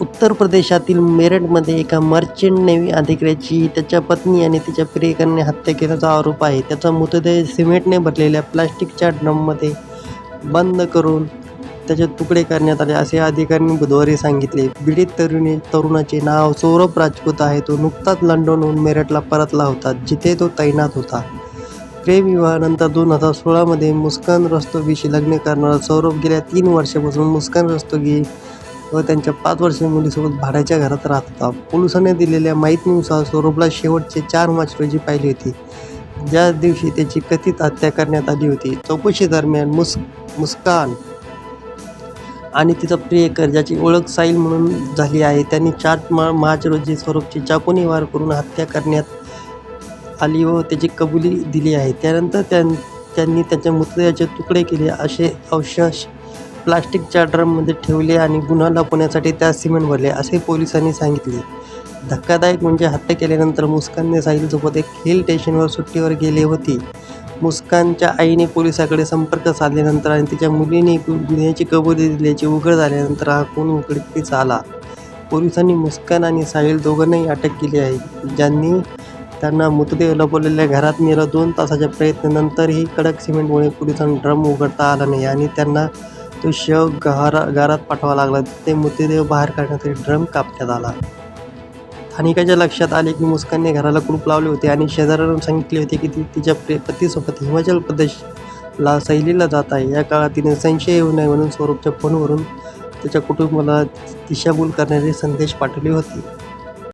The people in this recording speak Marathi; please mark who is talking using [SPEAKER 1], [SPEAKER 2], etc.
[SPEAKER 1] उत्तर प्रदेशातील मेरठमध्ये एका मर्चंट नेव्ही अधिकाऱ्याची त्याच्या पत्नी आणि तिच्या प्रियकराने हत्या केल्याचा आरोप आहे. त्याचा मृतदेह सिमेंटने भरलेल्या प्लास्टिकच्या ड्रममध्ये बंद करून त्याचे तुकडे करण्यात आले असे अधिकाऱ्यांनी बुधवारी सांगितले. पीडित तरुणी तरुणाचे नाव सौरभ राजपूत आहे. तो नुकताच लंडनहून मेरठला परतला होता जिथे तो तैनात होता. प्रेमविवाहानंतर दोन हजार सोळामध्ये मुस्कान रस्तोगीशी लग्न करणारा सौरभ गेल्या तीन वर्षापासून मुस्कान रस्तोगी व त्यांच्या पाच वर्षीय मुलीसोबत भाड्याच्या घरात राहत होता. पोलिसांनी दिलेल्या माहितीनुसार सौरभला शेवटचे चार मार्च रोजी पाहिली होती. ज्या दिवशी त्याची कथित हत्या करण्यात आली होती. चौकशी दरम्यान मुस मुस्कान आणि तिचा प्रियकर ज्याची ओळख साईल म्हणून झाली आहे त्यांनी चार मा मार्च रोजी सौरभची चाकूने वार करून हत्या करण्यात आली व त्याची कबुली दिली आहे. त्यानंतर त्यां त्यांनी त्याच्या मृतदेहाचे तुकडे केले. असे अवशेष प्लास्टिकच्या ड्रममध्ये ठेवले आणि गुन्हा लपवण्यासाठी त्यात सिमेंट भरले असे पोलिसांनी सांगितले. धक्कादायक म्हणजे हत्या केल्यानंतर मुस्कानने साहिलसोबत एक हिल स्टेशनवर सुट्टीवर गेली होती. मुस्कानच्या आईने पोलिसाकडे संपर्क साधल्यानंतर आणि तिच्या मुलीने गुन्ह्याची कबुली दिल्याचे उघड झाल्यानंतर हा कोण उघडकीस आला. पोलिसांनी मुस्कान आणि साहिल दोघांनाही अटक केली आहे. ज्यांनी त्यांना मृतदेह लपवलेल्या घरात नेलं दोन तासाच्या प्रयत्नानंतरही कडक सिमेंटमुळे पोलिसांना ड्रम उघडता आला नाही आणि त्यांना तो शव गहारा गारात पाठवा लागला. ते मृतदेह बाहेर काढण्यासाठी ड्रम कापण्यात आला. स्थानिकाच्या लक्षात आले की मुस्कानने घराला कुलूप लावले होते आणि शेजाऱ्यांना सांगितले होते की ती तिच्या प्रे पतीसोबत हिमाचल प्रदेशला सहलीला जात आहे. या काळात तिने संशय येऊ नये म्हणून स्वरूपच्या फोनवरून त्याच्या कुटुंबाला दिशाभूल करणारे संदेश पाठवले होते.